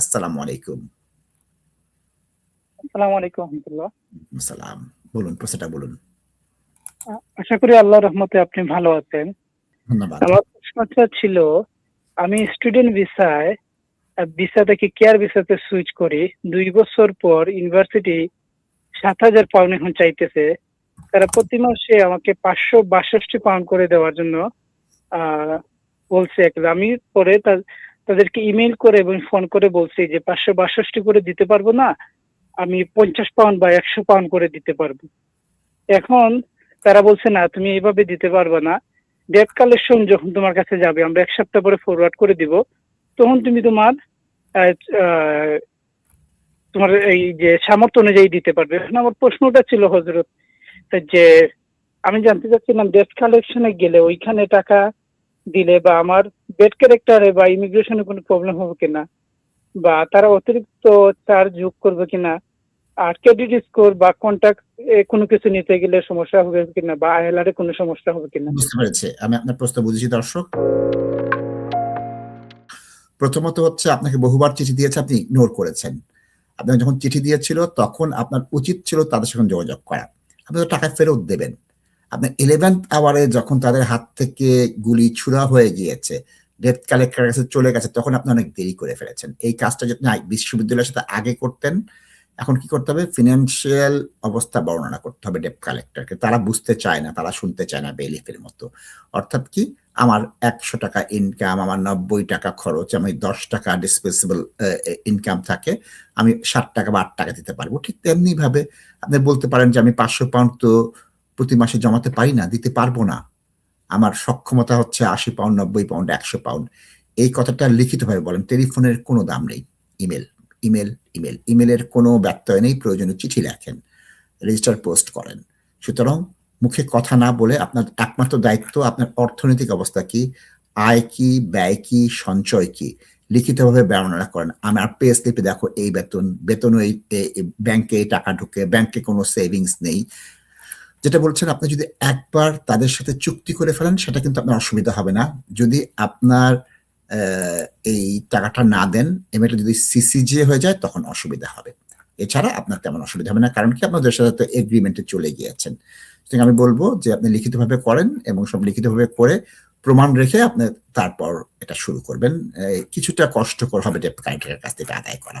আসসালামু আলাইকুম। আসসালামু আলাইকুম রহমতুল্লাহ। সালাম বলুন প্রশ্নটা বলুন। আশা করি আল্লাহ রহমতে আপনি ভালো আছেন। ধন্যবাদ। আমার প্রশ্নটা ছিল আমি স্টুডেন্ট ভিসায় ভিসা থেকে কেয়ার ভিসাতে সুইচ করি দুই বছর পর ইউনিভার্সিটি সাত হাজার পাউন্ড এখন চাইতেছে। তারা প্রতি মাসে আমাকে পাঁচশো বাষট্টি পাউন্ড করে দেওয়ার জন্য আহ, বলছে। আমি পরে তা- তাদেরকে ইমেল করে এবং ফোন করে বলছি যে পাঁচশো বাষট্টি করে দিতে পারব না, আমি পঞ্চাশ পাউন্ড বা একশো পাউন্ড করে দিতে পারব। এখন তারা বলছে, না, তুমি এইভাবে দিতে পারবে না। ডেট কালেকশন যখন তোমার কাছে যাবে, আমরা এক সপ্তাহ পরে ফরওয়ার্ড করে দিব। তখন তুমি তোমার তোমার এই যে সামর্থ্য অনুযায়ী দিতে পারবে। এখন আমার প্রশ্নটা ছিল হজরত যে আমি জানতে চাচ্ছিলাম ডেট কালেকশনে গেলে ওইখানে টাকা দিলে বা আমার বেড ক্যারেক্টারে বা ইমিগ্রেশনে কোনো প্রবলেম হবে কিনা, বা তারা অতিরিক্ত চার্জ যোগ করবে কিনা, আর ক্রেডিট স্কোর বা কন্ট্যাক্ট কোনো কিছু নিতে গেলে সমস্যা হবে কিনা, বা আইএলআর এ কোনো সমস্যা হবে কিনা। বুঝতে পেরেছি। আমি আপনার প্রশ্ন বুঝেছি, দর্শক। প্রথমত হচ্ছে, আপনাকে বহুবার চিঠি দিয়েছে, আপনি ইগনোর করেছেন। আপনার যখন চিঠি দিয়েছিল, তখন আপনার উচিত ছিল তাদের সঙ্গে যোগাযোগ করা। আপনি তো টাকা ফেরত দেবেন। আপনার ইলেভেন্থ আওয়ারে যখন তাদের হাত থেকে গুলি ছুড়া হয়ে গিয়েছে ডেথ কালেক্টরের কাছে চলে গেছে, তখন আপনি অনেক দেরি করে ফেলেছেন। এই কাজটা যদি বিশ্ববিদ্যালয়ের সাথে আগে করতেন, এখন কি করতে হবে? ফিনান্সিয়াল অবস্থা বর্ণনা করতে হবে ডেপ কালেক্টরকে তারা বুঝতে চায় না, তারা শুনতে চায় না বেলিফের মতো। অর্থাৎ কি? আমার একশো টাকা ইনকাম আমার নব্বই টাকা খরচ, আমি দশ টাকা ডিসপোজেবল ইনকাম থাকে, আমি ষাট টাকা বা আট টাকা দিতে পারব। ঠিক তেমনি ভাবে আপনি বলতে পারেন যে আমি পাঁচশো পাউন্ড তো প্রতি মাসে জমাতে পারি না, দিতে পারব না। আমার সক্ষমতা হচ্ছে আশি পাউন্ড নব্বই পাউন্ড একশো পাউন্ড এই কথাটা লিখিতভাবে বলেন, টেলিফোনের কোনো দাম নেই। Email email email. ইমেলের কোনো ব্যত্যয় নেই, প্রয়োজনীয় চিঠি লেখেন, রেজিস্টার পোস্ট করেন। সুতরাং মুখে কথা না বলে আপনার একমাত্র দায়িত্ব, আপনার অর্থনৈতিক অবস্থা কি, আয় কি, ব্যয় কি, সঞ্চয় কি, লিখিতভাবে বর্ণনা করেন। আমার পে স্লিপে দেখো, এই বেতন বেতন এই ব্যাংকে টাকা ঢুকে, ব্যাংকে কোনো সেভিংস নেই। যেটা বলছেন, আপনি যদি একবার তাদের সাথে চুক্তি করে ফেলেন, সেটা কিন্তু আপনার অসুবিধা হবে না। যদি আপনার এই টাকাটা না দেন এমএটা যদি সিসিজে হয়ে যায়, তখন অসুবিধা হবে। এছাড়া আপনার তেমন অসুবিধা হবে না, কারণ কি আপনাদের সাথে তো এগ্রিমেন্টে চলে গিয়েছেন। সুতরাং আমি বলব যে, আপনি লিখিতভাবে করেন এবং সব লিখিতভাবে করে প্রমাণ রেখে আপনি তারপর এটা শুরু করবেন। কিছুটা কষ্টকর হবে ডেপ কালেক্টরের কাছ থেকে আদায় করা।